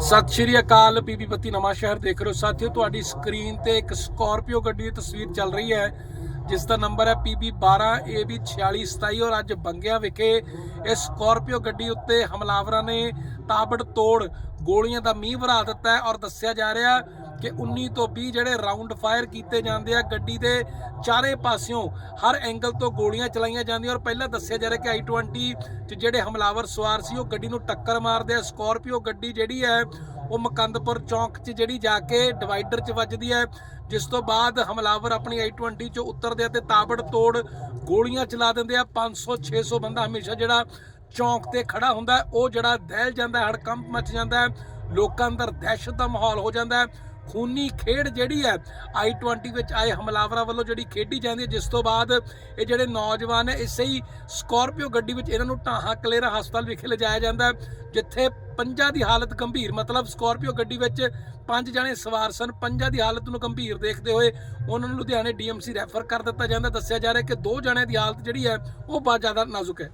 ਸਤਿ ਸ਼੍ਰੀ ਅਕਾਲ ਬੀਬੀ ਬੱਤੀ ਨਵਾਂ ਸ਼ਹਿਰ ਦੇਖ ਰਹੇ ਹੋ। ਸਾਥੀਓ, ਤੁਹਾਡੀ ਸਕਰੀਨ ਤੇ ਇੱਕ ਸਕਾਰਪੀਓ ਗੱਡੀ ਦੀ ਤਸਵੀਰ ਚੱਲ ਰਹੀ ਹੈ, ਜਿਸ ਦਾ ਨੰਬਰ ਹੈ PB12AB4627 ਔਰ ਅੱਜ ਬੰਗਿਆ ਵਿਖੇ ਇਸ ਸਕਾਰਪੀਓ ਗੱਡੀ ਉੱਤੇ ਹਮਲਾਵਰਾਂ ਨੇ ਤਾਬੜ ਤੋੜ ਗੋਲੀਆਂ ਦਾ ਮੀਂਹ ਵਰਾ ਦਿੱਤਾ ਹੈ ਔਰ ਦੱਸਿਆ ਜਾ ਰਿਹਾ ਕਿ 19 ਤੋਂ 20 ਜਿਹੜੇ ਰਾਉਂਡ ਫਾਇਰ ਕੀਤੇ ਜਾਂਦੇ ਆ, ਗੱਡੀ ਦੇ ਚਾਰੇ ਪਾਸਿਓਂ ਹਰ ਐਂਗਲ ਤੋਂ ਗੋਲੀਆਂ ਚਲਾਈਆਂ ਜਾਂਦੀਆਂ। ਔਰ ਪਹਿਲਾਂ ਦੱਸਿਆ ਜਾ ਰਿਹਾ ਕਿ i20 ਚ ਜਿਹੜੇ ਹਮਲਾਵਰ ਸਵਾਰ ਸੀ, ਉਹ ਗੱਡੀ ਨੂੰ ਟੱਕਰ ਮਾਰਦੇ ਆ। ਸਕਾਰਪੀਓ ਗੱਡੀ ਜਿਹੜੀ ਹੈ, ਉਹ ਮਕੰਦਪੁਰ ਚੌਂਕ 'ਚ ਜਿਹੜੀ ਜਾ ਕੇ ਡਿਵਾਈਡਰ 'ਚ ਵੱਜਦੀ ਹੈ। ਜਿਸ ਤੋਂ ਬਾਅਦ ਹਮਲਾਵਰ ਆਪਣੀ i20 ਚੋਂ ਉਤਰਦੇ ਆ ਤੇ ਤਾਬੜ ਤੋੜ ਗੋਲੀਆਂ ਚਲਾ ਦਿੰਦੇ ਆ। 500 600 ਬੰਦਾ ਹਮੇਸ਼ਾ ਜਿਹੜਾ ਚੌਂਕ ਤੇ ਖੜਾ ਹੁੰਦਾ ਉਹ ਜਿਹੜਾ ਦਹਿਲ ਜਾਂਦਾ ਹੜਕੰਪ ਮਚ ਜਾਂਦਾ ਲੋਕਾਂ ਅੰਦਰ ਦਹਿਸ਼ਤ ਦਾ ਮਾਹੌਲ ਹੋ ਜਾਂਦਾ ਹੈ। ਖੂਨੀ ਖੇਡ ਜਿਹੜੀ ਹੈ i20 ਵਿੱਚ ਆਏ ਹਮਲਾਵਰਾਂ ਵੱਲੋਂ ਜਿਹੜੀ ਖੇਡੀ ਜਾਂਦੀ ਹੈ, ਜਿਸ ਤੋਂ ਬਾਅਦ ਇਹ ਜਿਹੜੇ ਨੌਜਵਾਨ ਹੈ, ਇਸੇ ਹੀ ਸਕਾਰਪੀਓ ਗੱਡੀ ਵਿੱਚ ਇਹਨਾਂ ਨੂੰ ਢਾਹਾਂ ਕਲੇਰਾ ਹਸਪਤਾਲ ਵਿਖੇ ਲਿਜਾਇਆ ਜਾਂਦਾ ਜਿੱਥੇ ਪੰਜਾਂ ਦੀ ਹਾਲਤ ਗੰਭੀਰ, ਮਤਲਬ ਸਕਾਰਪੀਓ ਗੱਡੀ ਵਿੱਚ ਪੰਜ ਜਣੇ ਸਵਾਰ ਸਨ। ਪੰਜਾਂ ਦੀ ਹਾਲਤ ਨੂੰ ਗੰਭੀਰ ਦੇਖਦੇ ਹੋਏ ਉਹਨਾਂ ਨੂੰ ਲੁਧਿਆਣੇ ਡੀਐਮਸੀ ਰੈਫਰ ਕਰ ਦਿੱਤਾ ਜਾਂਦਾ। ਦੱਸਿਆ ਜਾ ਰਿਹਾ ਕਿ ਦੋ ਜਣਿਆਂ ਦੀ ਹਾਲਤ ਜਿਹੜੀ ਹੈ, ਉਹ ਬਹੁਤ ਜ਼ਿਆਦਾ ਨਾਜ਼ੁਕ ਹੈ।